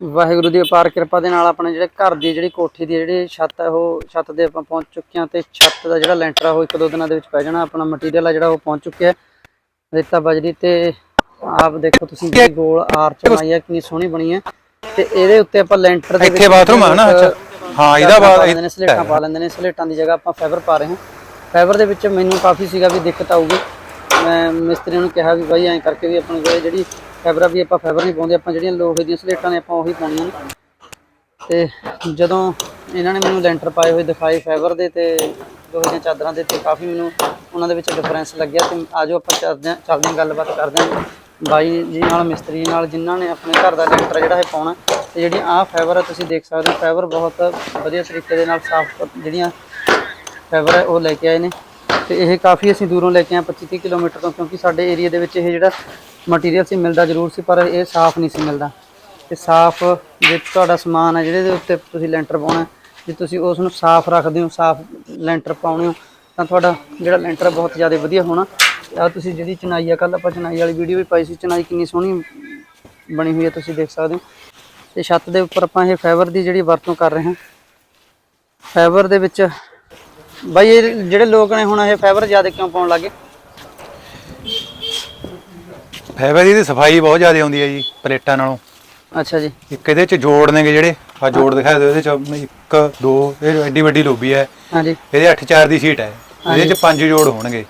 ਵਾਹਿਗੁਰੂ ਦੀ ਅਪਾਰ ਕਿਰਪਾ ਦੇ ਨਾਲ ਆਪਣੇ ਜਿਹੜੇ ਘਰ ਦੀ ਜਿਹੜੀ ਕੋਠੀ ਦੀ ਜਿਹੜੀ ਛੱਤ ਹੈ ਉਹ ਛੱਤ ਦੇ ਆਪਾਂ ਪਹੁੰਚ ਚੁੱਕੇ ਹਾਂ ਤੇ ਛੱਤ ਦਾ ਜਿਹੜਾ ਲੈਂਟਰ ਆ ਉਹ ਇੱਕ ਦੋ ਦਿਨਾਂ ਦੇ ਵਿੱਚ ਪੈ ਜਾਣਾ ਆਪਣਾ ਮਟੀਰੀਅਲ ਆ ਜਿਹੜਾ ਉਹ ਪਹੁੰਚ ਚੁੱਕਿਆ ਹੈ ਰੇਤਾ ਬਜਰੀ ਤੇ ਆਪ ਦੇਖੋ ਤੁਸੀਂ ਜਿਹੜੀ ਗੋਲ ਆਰਚ ਬਣਾਈ ਹੈ ਕਿੰਨੀ ਸੋਹਣੀ ਬਣੀ ਹੈ ਤੇ ਇਹਦੇ ਉੱਤੇ ਆਪਾਂ ਲੈਂਟਰ ਦੇ ਇੱਥੇ ਬਾਥਰੂਮ ਆ ਨਾ? ਅੱਛਾ। ਹਾਂ, ਇਹਦਾ ਬਾਅਦ- ਸਲੇਟਾਂ ਪਾ ਲੈਂਦੇ ਨੇ ਸਲੇਟਾਂ ਦੀ ਜਗ੍ਹਾ ਆਪਾਂ ਫਾਈਬਰ ਪਾ ਰਹੇ ਹਾਂ ਫਾਈਬਰ ਦੇ ਵਿੱਚ ਮੈਨੂੰ ਕਾਫੀ ਸੀਗਾ ਵੀ ਦਿੱਕਤ ਆਊਗੀ ਮੈਂ ਮਿਸਤਰੀ ਨੂੰ ਕਿਹਾ ਵੀ ਬਾਈ ਐਂ ਕਰਕੇ ਵੀ ਆਪਣੇ ਕੋਲੇ ਜਿਹੜੀ ਫਾਈਬਰ ਵੀ ਆਪਾਂ ਫਾਈਬਰ ਨਹੀਂ ਪਾਉਂਦੇ, ਆਪਾਂ ਜਿਹੜੀਆਂ ਲੋਹੇ ਦੀਆਂ ਸਲੇਟਾਂ ਨੇ ਆਪਾਂ ਉਹੀ ਪਾਉਣੀਆਂ ਨੇ। ਤੇ ਜਦੋਂ ਇਹਨਾਂ ਨੇ ਮੈਨੂੰ ਲੈਂਟਰ ਪਾਏ ਹੋਏ ਦਿਖਾਏ ਫਾਈਬਰ ਦੇ ਤੇ ਲੋਹੇ ਦੀਆਂ ਚਾਦਰਾਂ ਦੇ ਤੇ, ਕਾਫੀ ਮੈਨੂੰ ਉਹਨਾਂ ਦੇ ਵਿੱਚ ਡਿਫਰੈਂਸ ਲੱਗਿਆ ਤੇ ਆਜੋ ਆਪਾਂ ਚੱਲਦੇ ਹਾਂ ਚੱਲਦੇ ਹਾਂ, ਗੱਲਬਾਤ ਕਰਦੇ ਹਾਂ। ਬਾਈ ਜੀ ਨਾਲ, ਮਿਸਤਰੀ ਨਾਲ, ਜਿਨ੍ਹਾਂ ਨੇ ਆਪਣੇ ਘਰ ਦਾ ਲੈਂਟਰ ਜਿਹੜਾ ਇਹ ਪਾਉਣਾ, ਤੇ ਜਿਹੜੀ ਆਹ ਫਾਈਬਰ ਹੈ ਤੁਸੀਂ ਦੇਖ ਸਕਦੇ ਹੋ ਫਾਈਬਰ ਬਹੁਤ ਵਧੀਆ ਤਰੀਕੇ ਦੇ ਨਾਲ ਸਾਫ਼ ਜਿਹੜੀਆਂ ਫਾਈਬਰ ਹੈ ਉਹ ਲੈ ਕੇ ਆਏ ਨੇ। ਤੇ ਇਹ ਕਾਫੀ ਅਸੀਂ ਦੂਰੋਂ ਲੈ ਕੇ ਆਏ 25 30 ਕਿਲੋਮੀਟਰ ਤੋਂ, ਕਿਉਂਕਿ ਸਾਡੇ ਏਰੀਆ ਦੇ ਵਿੱਚ ਇਹ ਜਿਹੜਾ ਮਟੀਰੀਅਲ ਸੀ, ਮਿਲਦਾ ਜ਼ਰੂਰ ਸੀ, ਪਰ ਇਹ ਸਾਫ਼ ਨਹੀਂ ਸੀ ਮਿਲਦਾ। ਤੇ ਸਾਫ਼ ਜੇ ਤੁਹਾਡਾ ਸਮਾਨ ਹੈ ਜਿਹਦੇ ਦੇ ਉੱਤੇ ਤੁਸੀਂ ਲੈਂਟਰ ਪਾਉਣਾ ਜੇ ਤੁਸੀਂ ਉਸ ਨੂੰ ਸਾਫ਼ ਰੱਖਦੇ ਹੋ, ਸਾਫ਼ ਲੈਂਟਰ ਪਾਉਣੇ ਹੋ, ਤਾਂ ਤੁਹਾਡਾ ਜਿਹੜਾ ਲੈਂਟਰ ਬਹੁਤ ਜ਼ਿਆਦਾ ਵਧੀਆ ਹੋਣਾ। ਆ ਤੁਸੀਂ ਜਿਹੜੀ ਚਨਾਈ ਆ ਕੱਲ ਆਪਾਂ ਚਨਾਈ ਵਾਲੀ ਵੀਡੀਓ ਵੀ ਪਾਈ ਸੀ ਚਨਾਈ ਕਿੰਨੀ ਸੋਹਣੀ ਬਣੀ ਹੋਈ ਹੈ, ਤੁਸੀਂ ਦੇਖ ਸਕਦੇ ਹੋ। ਤੇ ਛੱਤ ਦੇ ਉੱਪਰ ਆਪਾਂ ਇਹ ਫਾਈਬਰ ਦੀ ਜਿਹੜੀ ਵਰਤੋਂ ਕਰ ਰਹੇ ਹਾਂ। ਫਾਈਬਰ ਦੇ ਵਿੱਚ ਬਾਈ, ਇਹ ਜਿਹੜੇ ਲੋਕ ਨੇ ਹੁਣ ਇਹ ਫਾਈਬਰ ਜ਼ਿਆਦਾ ਕਿਉਂ ਪਾਉਣ ਲੱਗੇ? ਫਾਈਬਰ ਦੀ ਸਫ਼ਾਈ ਬਹੁਤ ਜ਼ਿਆਦਾ ਆਉਂਦੀ ਹੈ ਜੀ ਪਲੇਟਾਂ ਨਾਲੋਂ। ਅੱਛਾ ਜੀ। ਇੱਕ ਇਹਦੇ ਚ ਜੋੜ ਨੇਗੇ ਜਿਹੜੇ ਆ ਜੋੜ ਦਿਖਾ ਦਿਓ ਇਹਦੇ ਚ ਇੱਕ ਦੋ ਇਹ ਐਡੀ ਵੱਡੀ ਲੋਬੀ ਹੈ ਹਾਂਜੀ। ਇਹਦੇ 8 4 ਦੀ ਸੀਟ ਹੈ ਇਹਦੇ ਚ ਪੰਜ ਜੋੜ ਹੋਣਗੇ।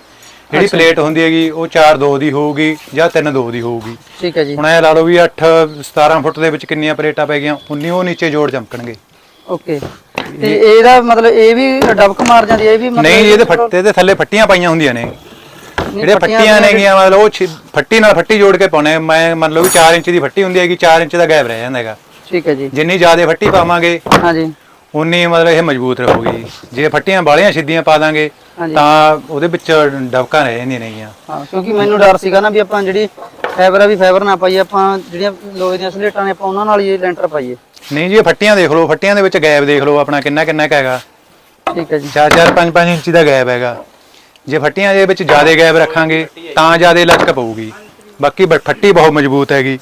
ਜਿਹੜੀ ਪਲੇਟ ਹੁੰਦੀ ਹੈਗੀ ਉਹ 4 2 ਦੀ ਹੋਊਗੀ ਜਾਂ 3 2 ਦੀ ਹੋਊਗੀ। ਠੀਕ ਹੈ ਜੀ। ਹੁਣ ਇਹ ਲਾ ਲਓ ਵੀ 8 17 ਫੁੱਟ ਦੇ ਵਿੱਚ ਕਿੰਨੀਆਂ ਪਲੇਟਾਂ ਪੈ ਗਈਆਂ ਉਨੀ ਉਹ ਨੀਚੇ ਜੋੜ ਚਮਕਣਗੇ। ਓਕੇ। ਤੇ ਇਹਦਾ ਮਤਲਬ ਇਹ ਵੀ ਡਬਕ ਮਾਰ ਜਾਂਦੀ ਹੈ ਇਹ ਵੀ ਮਤਲਬ ਨਹੀਂ ਇਹਦੇ ਫੱਟੇ ਦੇ ਥੱਲੇ ਫੱਟੀਆਂ ਪਾਈਆਂ ਹੁੰਦੀਆਂ ਨੇ। ਜਿਹੜੇ ਫੱਟੀਆਂ ਨੇਗੀਆਂ ਮਤਲਬ ਉਹ ਛੇ- ਫੱਟੀ ਨਾਲ ਫੱਟੀ ਜੋੜ ਕੇ ਪਾਉਣੇ ਮੈਂ ਮੰਨ ਲਓ ਵੀ 4 ਇੰਚ ਦੀ ਫੱਟੀ ਹੁੰਦੀ ਹੈਗੀ 4 ਇੰਚ ਦਾ ਗੈਪ ਰਹਿ ਜਾਂਦਾ ਹੈਗਾ। ਠੀਕ ਹੈ ਜੀ। ਜਿੰਨੀ ਜ਼ਿਆਦਾ ਫੱਟੀ ਪਾਵਾਂਗੇ ਹਾਂਜੀ। ਉਨੀ ਮਤਲਬ ਇਹ ਮਜ਼ਬੂਤ ਰਹੂਗੀ। ਜੇ ਫੱਟੀਆਂ ਬਾਲੀਆਂ ਸਿੱਧੀਆਂ ਪਾ ਦਾਂਗੇ ਹਾਂਜੀ। ਤਾਂ ਉਹਦੇ ਵਿੱਚ ਡਬਕਾਂ ਰਹਿ ਜਾਂਦੀਆਂ ਨੇਗੀਆਂ। ਹਾਂ ਕਿਉਂਕਿ ਮੈਨੂੰ ਡਰ ਸੀਗਾ ਨਾ ਵੀ ਆਪਾਂ ਜਿਹੜੀ ਫਾਈਬਰ ਆ ਵੀ ਫਾਈਬਰ ਨਾ ਪਾਈਏ ਆਪਾਂ ਜਿਹੜੀਆਂ ਲੋਹੇ ਦੀਆਂ ਸਲੇਟਾਂ ਨੇ ਆਪਾਂ ਉਹਨਾਂ ਨਾਲ ਹੀ ਲੈਂਟਰ ਪਾਈਏ। ਨਹੀਂ ਜੀ ਇਹ ਫੱਟੀਆਂ ਦੇਖ ਲਓ ਫੱਟੀਆਂ ਦੇ ਵਿੱਚ ਗੈਪ ਦੇਖ ਲਓ ਆਪਣਾ ਕਿੰਨਾ ਕਿੰਨਾ ਕੁ ਹੈਗਾ। ਠੀਕ ਹੈ ਜੀ। 4-4 5-5 ਇੰਚ ਦਾ ਗੈਪ ਹੈਗਾ। ਜੇ ਫੱਟੀਆਂ ਦੇ ਵਿੱਚ ਜ਼ਿਆਦਾ ਗੈਪ ਰੱਖਾਂਗੇ ਤਾਂ ਜ਼ਿਆਦਾ ਲਚਕ ਪਊਗੀ। ਬਾਕੀ ਬ- ਫੱਟੀ ਬਹੁਤ ਮਜ਼ਬੂਤ ਹੈਗੀ।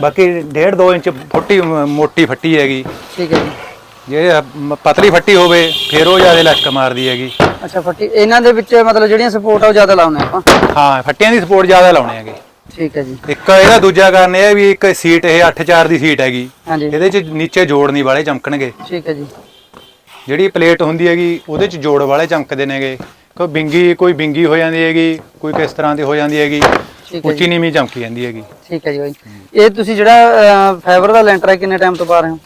ਬਾਕੀ 1.5 2 ਇੰਚ ਫੁੱਟੀ ਮੋਟੀ ਫੱਟੀ ਹੈਗੀ। ਠੀਕ ਹੈ ਜੀ। ਜੇ ਮ- ਪਤਲੀ ਫੱਟੀ ਹੋਵੇ ਫਿਰ ਉਹ ਜ਼ਿਆਦਾ ਲਚਕ ਮਾਰਦੀ ਹੈਗੀ। ਅੱਛਾ ਫੱਟੀ ਇਹਨਾਂ ਦੇ ਵਿੱਚ ਮਤਲਬ ਜਿਹੜੀਆਂ ਸਪੋਰਟ ਆ ਉਹ ਜ਼ਿਆਦਾ ਲਾਉਣੇ ਆਪਾਂ? ਹਾਂ ਫੱਟੀਆਂ ਦੀ ਸਪੋਰਟ ਜ਼ਿਆਦਾ ਲਾਉਣੇ ਹੈਗੇ। ਠੀਕ ਹੈ ਜੀ। ਇੱਕ ਇਹਦਾ ਦੂਜਾ ਕਾਰਨ ਇਹ ਹੈ ਵੀ ਇੱਕ ਸੀਟ ਇਹ 8-4 ਦੀ ਸੀਟ ਹੈਗੀ। ਹਾਂਜੀ। ਇਹਦੇ 'ਚ ਨੀਚੇ ਜੋੜ ਨਹੀਂ ਵਾਲੇ ਚਮਕਣਗੇ। ਠੀਕ ਹੈ ਜੀ। ਜਿਹੜੀ ਪਲੇਟ ਹੁੰਦੀ ਹੈਗੀ ਉਹਦੇ 'ਚ ਜੋੜ ਵਾਲੇ ਚਮਕਦੇ ਨੇਗੇ। ਕੋਈ ਬਿੰਗੀ ਕੋਈ ਬਿੰਗੀ ਹੋ ਜਾਂਦੀ ਹੈਗੀ ਕੋਈ ਕਿਸ ਤਰ੍ਹਾਂ ਦੀ ਹੋ ਜਾਂਦੀ ਹੈਗੀ ਠੀਕ ਹੈ ਉੱਚੀ ਨੀਵੀਂ ਚਮਕੀ ਜਾਂਦੀ ਹੈਗੀ। ਠੀਕ ਹੈ ਜੀ ਬਾਈ। ਇਹ ਤੁਸੀਂ ਜਿਹੜਾ ਫਾਈਬਰ ਦਾ ਲੈਂਟਰ ਹੈ ਕਿੰਨੇ ਟਾਈਮ ਤੋਂ ਪਾ ਰਹੇ ਹੋ?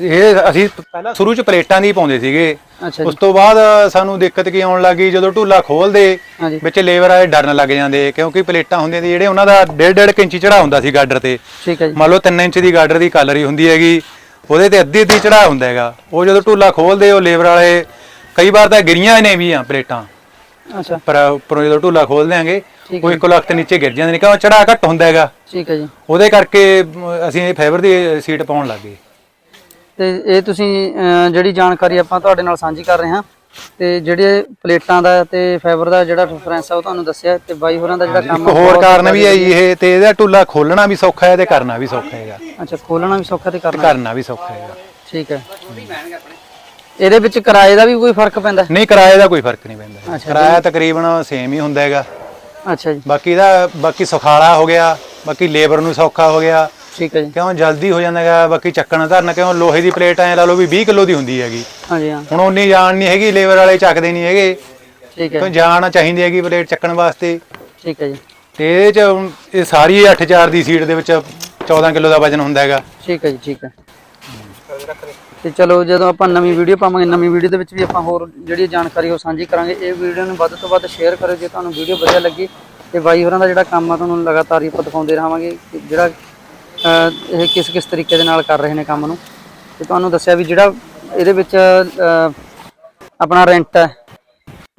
ਇਹ ਅਸੀਂ ਪਹਿਲਾਂ ਸ਼ੁਰੂ 'ਚ ਪਲੇਟਾਂ ਦੀ ਪਾਉਂਦੇ ਸੀਗੇ। ਅੱਛਾ ਉਸ ਜੀ ਤੋਂ ਬਾਅਦ ਸਾਨੂੰ ਦਿੱਕਤ ਕੀ ਆਉਣ ਲੱਗੀ ਜਦੋਂ ਢੂਲਾ ਖੋਲਦੇ ਹਾਂਜੀ ਵਿੱਚ ਲੇਬਰ ਵਾਲੇ ਡਰਨ ਲੱਗ ਜਾਂਦੇ ਕਿਉਂਕਿ ਪਲੇਟਾਂ ਹੁੰਦੀਆਂ ਸੀ ਜਿਹੜੇ ਉਹਨਾਂ ਦਾ 1.5 ਇੰਚੀ ਚੜਾ ਹੁੰਦਾ ਸੀ ਗਾਡਰ ਤੇ। ਠੀਕ ਹੈ ਜੀ। ਮੰਨ ਲਓ 3 ਇੰਚ ਦੀ ਗਾਡਰ ਦੀ ਕਾਲਰੀ ਹੁੰਦੀ ਹੈਗੀ ਉਹਦੇ ਤੇ ਅੱਧੀ ਅੱਧੀ ਚੜਾ ਹੁੰਦਾ ਹੈਗਾ। ਉਹ ਜਦੋਂ ਢੂਲਾ ਖੋਲਦੇ ਉਹ ਲੇਬਰ ਵਾਲੇ ਕਈ ਵਾਰ ਤਾਂ ਗਿਰੀਆਂ ਨੇ ਵੀ ਆ ਪਲੇਟਾਂ। ਅੱਛਾ। ਪਰ ਉੱਪਰੋਂ ਜਦੋਂ ਢੂਲਾ ਖੋਲ ਦਿਆਂਗੇ ਠੀਕ ਉਹ ਇੱਕ ਲੱਖ ਤੇ ਨੀਚੇ ਗਿਰ ਜਾਂਦੇ ਨੇ ਕਿਉਂ? ਚੜਾ ਘੱਟ ਹੁੰਦਾ ਹੈਗਾ। ਠੀਕ ਹੈ ਜੀ। ਉਹਦੇ ਕਰਕੇ ਅਸੀਂ ਇਹ ਫਾਈਬਰ ਦੀ ਸੀਟ ਪਾਉਣ ਲੱਗੇ ਤੇ ਇਹ ਤੁਸੀਂ ਅਹ, ਜਿਹੜੀ ਜਾਣਕਾਰੀ ਆਪਾਂ ਤੁਹਾਡੇ ਨਾਲ ਸਾਂਝੀ ਕਰ ਰਹੇ ਹਾਂ ਤੇ ਜਿਹੜੇ ਪਲੇਟਾਂ ਦਾ ਤੇ ਫਾਈਬਰ ਦਾ ਜਿਹੜਾ ਡਿਫਰੈਂਸ ਆ ਉਹ ਤੁਹਾਨੂੰ ਦੱਸਿਆ ਤੇ ਬਾਈ ਹੋਰਾਂ ਦਾ ਜਿਹੜਾ ਕੰਮ ਇੱਕ ਆ ਹੋਰ ਬਹੁਤ ਕਾਰਨ ਵੀ ਹੈ ਜੀ। ਇਹ ਤੇ ਇਹਦਾ ਢੂਲਾ ਖੋਲਣਾ ਵੀ ਸੌਖਾ ਹੈ ਤੇ ਕਰਨਾ ਵੀ ਸੌਖਾ ਹੈਗਾ। ਅੱਛਾ ਖੋਲਣਾ ਵੀ ਸੌਖਾ ਤੇ ਕਰਨਾ ਕਰਨਾ ਵੀ ਸੌਖਾ ਹੈਗਾ। ਠੀਕ ਹੈ। ਇਹਦੇ ਵਿੱਚ ਕਿਰਾਏ ਦਾ ਵੀ ਕੋਈ ਫ਼ਰਕ ਪੈਂਦਾ? ਨਹੀਂ ਕਿਰਾਏ ਦਾ ਕੋਈ ਫ਼ਰਕ ਨਹੀਂ ਪੈਂਦਾ। ਅੱਛਾ, ਕਿਰਾਇਆ ਤਕਰੀਬਨ ਸੇਮ ਹੀ ਹੁੰਦਾ ਹੈਗਾ। ਅੱਛਾ ਜੀ। ਬਾਕੀ ਇਹਦਾ ਬਾਕੀ ਸੁਖਾਲਾ ਹੋ ਗਿਆ ਬਾਕੀ ਲੇਬਰ ਨੂੰ ਸੌਖਾ ਹੋ ਗਿਆ। ਠੀਕ ਹੈ ਜੀ। ਕਿਉਂ ਜਲਦੀ ਹੋ ਜਾਂਦਾ ਹੈਗਾ ਬਾਕੀ ਚੱਕਣ ਧਰਨ ਕਿਉਂ ਲੋਹੇ ਦੀ ਪਲੇਟ ਐ ਲਾ ਲਓ ਵੀ 20 ਕਿਲੋ ਦੀ ਹੁੰਦੀ ਹੈਗੀ। ਹਾਂਜੀ ਹਾਂ। ਹੁਣ ਉਨੀ ਜਾਣ ਨਹੀਂ ਹੈਗੀ ਲੇਬਰ ਵਾਲੇ ਚੱਕਦੇ ਨਹੀਂ ਹੈਗੇ। ਠੀਕ ਹੈ। ਕਿਉਂ ਜਾਣ ਚਾਹੀਦੀ ਹੈਗੀ ਪਲੇਟ ਚੱਕਣ ਵਾਸਤੇ। ਠੀਕ ਹੈ ਜੀ। ਤੇ ਇਹਦੇ ਚ ਇਹ ਸਾਰੀ 8-4 ਦੀ ਸੀਟ ਦੇ ਵਿੱਚ 14 ਕਿਲੋ ਦਾ ਵਜਨ ਹੁੰਦਾ ਹੈਗਾ। ਠੀਕ ਹੈ ਜੀ ਠੀਕ ਹੈ। ਤੇ ਚਲੋ ਜਦੋਂ ਆਪਾਂ ਨਵੀਂ ਵੀਡੀਓ ਪਾਵਾਂਗੇ, ਨਵੀਂ ਵੀਡੀਓ ਦੇ ਵਿੱਚ ਵੀ ਆਪਾਂ ਹੋਰ ਜਿਹੜੀ ਜਾਣਕਾਰੀ ਉਹ ਸਾਂਝੀ ਕਰਾਂਗੇ। ਇਹ ਵੀਡੀਓ ਨੂੰ ਵੱਧ ਤੋਂ ਵੱਧ ਸ਼ੇਅਰ ਕਰੋ ਜੇ ਤੁਹਾਨੂੰ ਵੀਡੀਓ ਵਧੀਆ ਲੱਗੀ। ਤੇ ਬਾਈ ਹੋਰਾਂ ਦਾ ਜਿਹੜਾ ਕੰਮ ਆ, ਤੁਹਾਨੂੰ ਲਗਾਤਾਰ ਹੀ ਆਪਾਂ ਦਿਖਾਉਂਦੇ ਰਹਾਂਗੇ ਕਿ ਜਿਹੜਾ ਇਹ ਕਿਸ ਕਿਸ ਤਰੀਕੇ ਦੇ ਨਾਲ ਕਰ ਰਹੇ ਨੇ ਕੰਮ ਨੂੰ। ਤੇ ਤੁਹਾਨੂੰ ਦੱਸਿਆ ਵੀ ਜਿਹੜਾ ਇਹਦੇ ਵਿੱਚ ਆਪਣਾ ਰੈਂਟ ਹੈ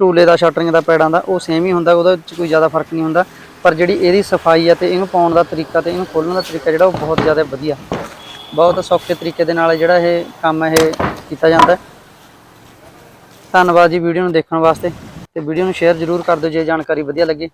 ਟੂਲੇ ਦਾ ਸ਼ਟਰਿੰਗ ਦਾ, ਪੈੜਾਂ ਦਾ, ਉਹ ਸੇਮ ਹੀ ਹੁੰਦਾ, ਉਹਦੇ ਵਿੱਚ ਕੋਈ ਜ਼ਿਆਦਾ ਫ਼ਰਕ ਨਹੀਂ ਹੁੰਦਾ। ਪਰ ਜਿਹੜੀ ਇਹਦੀ ਸਫ਼ਾਈ ਹੈ ਤੇ ਇਹਨੂੰ ਪਾਉਣ ਦਾ ਤਰੀਕਾ ਤੇ ਇਹਨੂੰ ਖੋਲਣ ਦਾ ਤਰੀਕਾ ਜਿਹੜਾ ਉਹ ਬਹੁਤ ਜ਼ਿਆਦਾ ਵਧੀਆ। ਬਹੁਤ ਸੌਖੇ ਤਰੀਕੇ ਦੇ ਨਾਲ ਜਿਹੜਾ ਇਹ ਕੰਮ ਇਹ ਕੀਤਾ ਜਾਂਦਾ ਧੰਨਵਾਦ ਜੀ ਵੀਡੀਓ ਨੂੰ ਦੇਖਣ ਵਾਸਤੇ ਤੇ ਵੀਡੀਓ ਨੂੰ ਸ਼ੇਅਰ ਜ਼ਰੂਰ ਕਰ ਦਿਓ ਜੇ ਜਾਣਕਾਰੀ ਵਧੀਆ ਲੱਗੀ।